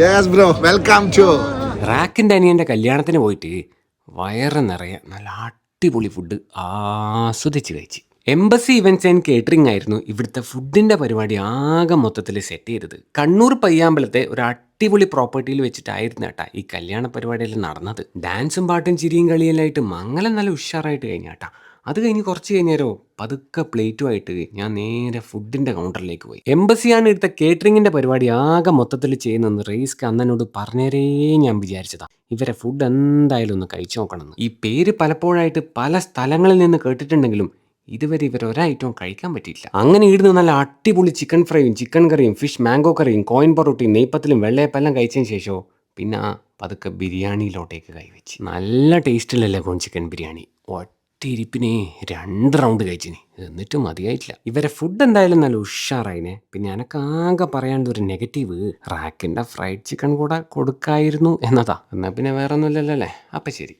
Yes bro welcome to റാക്കിന്റെ അനിയന്റെ കല്യാണത്തിന് പോയിട്ട് വയറ് നിറയെ നല്ല അടിപൊളി ഫുഡ് ആസ്വദിച്ച് കഴിച്ച്. എംബസി ഇവന്റ്സ് ആൻഡ് കേറ്ററിംഗ് ആയിരുന്നു ഇവിടുത്തെ ഫുഡിന്റെ പരിപാടി ആകെ മൊത്തത്തിൽ സെറ്റ് ചെയ്തത്. കണ്ണൂർ പയ്യാമ്പലത്തെ ഒരു അടിപൊളി പ്രോപ്പർട്ടിയിൽ വെച്ചിട്ടായിരുന്നു കേട്ടാ ഈ കല്യാണ പരിപാടിയിൽ നടന്നത്. ഡാൻസും പാട്ടും ചിരിയും കളിയെല്ലാമായിട്ട് മംഗലം നല്ല ഉഷാറായിട്ട് കഴിഞ്ഞാട്ടാ അത് കഴിഞ്ഞ് കുറച്ച് കഴിഞ്ഞേരോ പതുക്കെ പ്ലേറ്റുമായിട്ട് ഞാൻ നേരെ ഫുഡിന്റെ കൗണ്ടറിലേക്ക് പോയി. എംബസിയാണ് ഇവിടുത്തെ കേറ്ററിങ്ങിന്റെ പരിപാടി ആകെ മൊത്തത്തിൽ ചെയ്യുന്നതെന്ന് റേസ്ക്ക് അന്നനോട് പറഞ്ഞേരേ ഞാൻ വിചാരിച്ചതാ. ഇവരെ ഫുഡ് എന്തായാലും ഒന്ന് കഴിച്ചു നോക്കണമെന്ന്. ഈ പേര് പലപ്പോഴായിട്ട് പല സ്ഥലങ്ങളിൽ നിന്ന് കേട്ടിട്ടുണ്ടെങ്കിലും ഇതുവരെ ഇവർ ഒരൈറ്റവും കഴിക്കാൻ പറ്റിയില്ല അങ്ങനെ ഇടുന്ന നല്ല അടിപൊളി ചിക്കൻ ഫ്രൈയും ചിക്കൻ കറിയും ഫിഷ് മാംഗോ കറിയും കോയിൻ പൊറോട്ടയും നെയ്പ്പത്തിലും വെള്ളയപ്പെല്ലാം കഴിച്ചതിന് ശേഷമോ പിന്നെ പതുക്കെ ബിരിയാണിയിലോട്ടേക്ക് കൈവച്ച്. നല്ല ടേസ്റ്റിലല്ലേ കോൺ ചിക്കൻ ബിരിയാണി? ഒറ്റയിരിപ്പിനെ രണ്ട് റൗണ്ട് കഴിച്ചിന്. എന്നിട്ട് മതിയായിട്ടില്ല. ഇവരെ ഫുഡ് എന്തായാലും നല്ല ഉഷാറായിനെ. പിന്നെ എനക്കാകെ പറയാണ്ട് ഒരു നെഗറ്റീവ് റാക്കിന്റെ ഫ്രൈഡ് ചിക്കൻ കൂടെ കൊടുക്കായിരുന്നു എന്നതാ. എന്നാൽ പിന്നെ വേറെ ഒന്നുമില്ലല്ലോ അല്ലേ? അപ്പം ശരി.